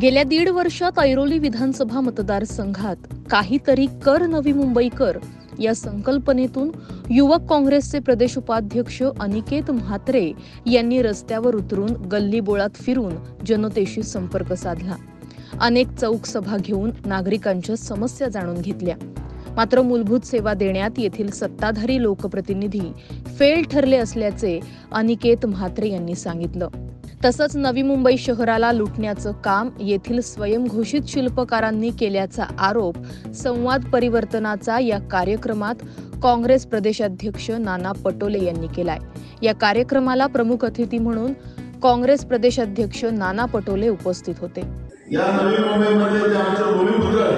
गेल्या दीड वर्षात ऐरोली विधानसभा मतदारसंघात काहीतरी कर नवी मुंबईकर या संकल्पनेतून युवक काँग्रेसचे प्रदेश उपाध्यक्ष अनिकेत म्हात्रे यांनी रस्त्यावर उतरून गल्लीबोळात फिरून जनतेशी संपर्क साधला. अनेक चौक सभा घेऊन नागरिकांच्या समस्या जाणून घेतल्या. मात्र मूलभूत सेवा देण्यात येथील सत्ताधारी लोकप्रतिनिधी फेल ठरले असल्याचे अनिकेत म्हात्रे यांनी सांगितलं. तसंच नवी मुंबई शहराला लुटण्याचं काम येथील स्वयंघोषित शिल्पकारांनी केल्याचा आरोप संवाद परिवर्तनाचा या कार्यक्रमात काँग्रेस प्रदेशाध्यक्ष नाना पटोले यांनी केलाय. या कार्यक्रमाला प्रमुख अतिथी म्हणून काँग्रेस प्रदेशाध्यक्ष नाना पटोले उपस्थित होते. या नवी मुंबईमध्ये भूमिपुत्र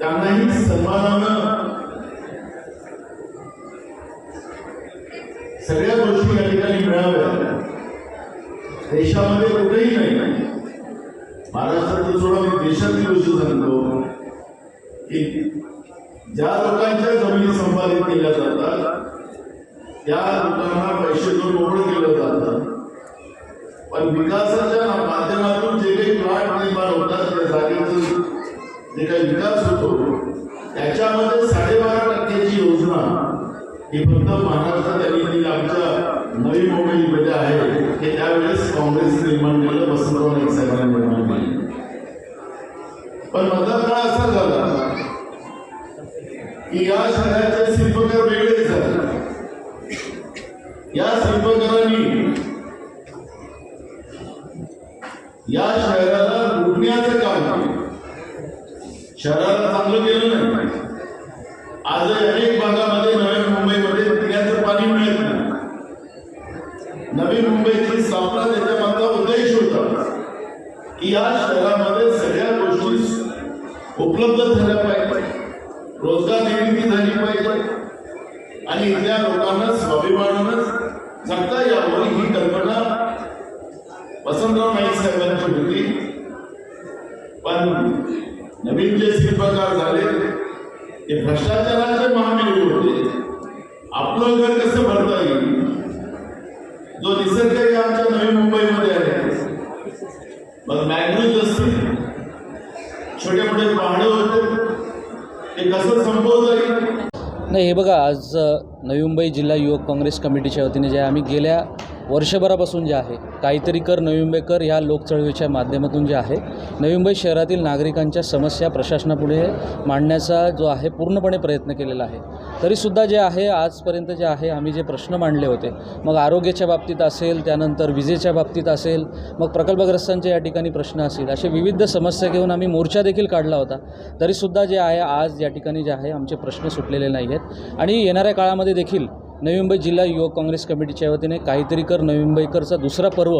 त्यांनाही सन्मानानं सगळ्या गोष्टी या ठिकाणी मिळाव्या देशामध्ये कुठेही नाही. महाराष्ट्रात सोडा मी देशातील गोष्ट सांगतो. की ज्या लोकांच्या जमिनी संपादित केल्या जातात त्या लोकांना पैसे देऊन मोकळं केलं जातं पण विकासाच्या माध्यमातून जे काही प्लॉट निर्माण होतात त्या जागेचं जे काही विकास होतो त्याच्यामध्ये साडेबारा टक्क्याची योजना ही फक्त महाराष्ट्रात त्यांनी दिली आमच्या नवी मुंबईमध्ये आहे हे त्यावेळेस काँग्रेस निर्माण केलं वसंतराव नाईक साहेबांनी निर्माण केलं पण मधला काळ असा झाला की या शहराचे शिल्पकार वेगळे झाले. या शिल्पकारांनी या शहराला लुटण्याचं काम केलं. शहराला चांगलं केलं नाही आज अनेक भागामध्ये नव्या मुंबईमध्ये पिण्याचं पाणी मिळत नाही नवी मुंबईची स्थापना त्याच्या मागचा उद्देश होता की या शहरामध्ये सगळ्या गोष्टी उपलब्ध झाल्या पाहिजे. रोजगार निर्मिती झाली पाहिजे. आणि इथल्या लोकांना स्वाभिमानानं जगता यावं ही कल्पना वसंतराव नाईक साहेबांची होती. पण नवीन जे शिल्पकार झाले ते भ्रष्टाचाराचे महामेरू होते आपलं घर कसं भरता येईल जो निसर्ग आहे आमच्या नवी मुंबईमध्ये आहे मग मॅग्रोज असतील. छोटे मोठे पाहणं होते. ते कसं संपवता येईल नाही हे बघा आज नवी मुंबई जिल्हा युवक काँग्रेस कमिटीच्या वतीने जे आम्ही गेल्या वर्षभरापासून जे आहे काहीतरी कर नवी मुंबई कर ह्या लोकचळवळीच्या माध्यमातून जे आहे नवी मुंबई शहरातील नागरिकांच्या समस्या प्रशासनापुढे मांडण्याचा जो आहे पूर्णपणे प्रयत्न केलेला आहे. तरीसुद्धा जे आहे आजपर्यंत जे आहे आम्ही जे प्रश्न मांडले होते मग आरोग्याच्या बाबतीत असेल त्यानंतर विजेच्या बाबतीत असेल मग प्रकल्पग्रस्तांचे या ठिकाणी प्रश्न असतील असे विविध समस्या घेऊन आम्ही मोर्चा देखील काढला होता. तरीसुद्धा जे आहे आज या ठिकाणी जे आहे आमचे प्रश्न सुटलेले नाही आहेत आणि येणाऱ्या काळामध्ये देखील नवी मुंबई जिल्हा युवक काँग्रेस कमिटीच्या वतीने काहीतरी कर नवी मुंबईकरचा दुसरा पर्व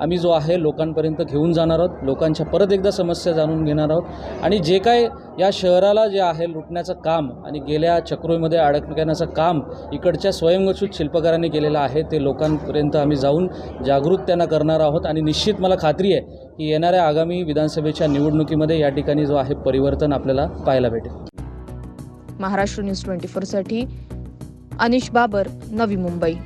आम्ही जो आहे लोकांपर्यंत घेऊन जाणार आहोत. लोकांच्या परत एकदा समस्या जाणून घेणार आहोत. आणि जे काय या शहराला जे आहे लुटण्याचं काम आणि गेल्या चक्रोमध्ये अडकण्याचं काम इकडच्या स्वयंघोषित शिल्पकारांनी केलेलं आहे ते लोकांपर्यंत आम्ही जाऊन जागृत त्यांना करणार आहोत. आणि निश्चित मला खात्री आहे की येणाऱ्या आगामी विधानसभेच्या निवडणुकीमध्ये या ठिकाणी जो आहे परिवर्तन आपल्याला पाहायला भेटेल. महाराष्ट्र न्यूज ट्वेंटी फोरसाठी अनिश बाबर नवी मुंबई.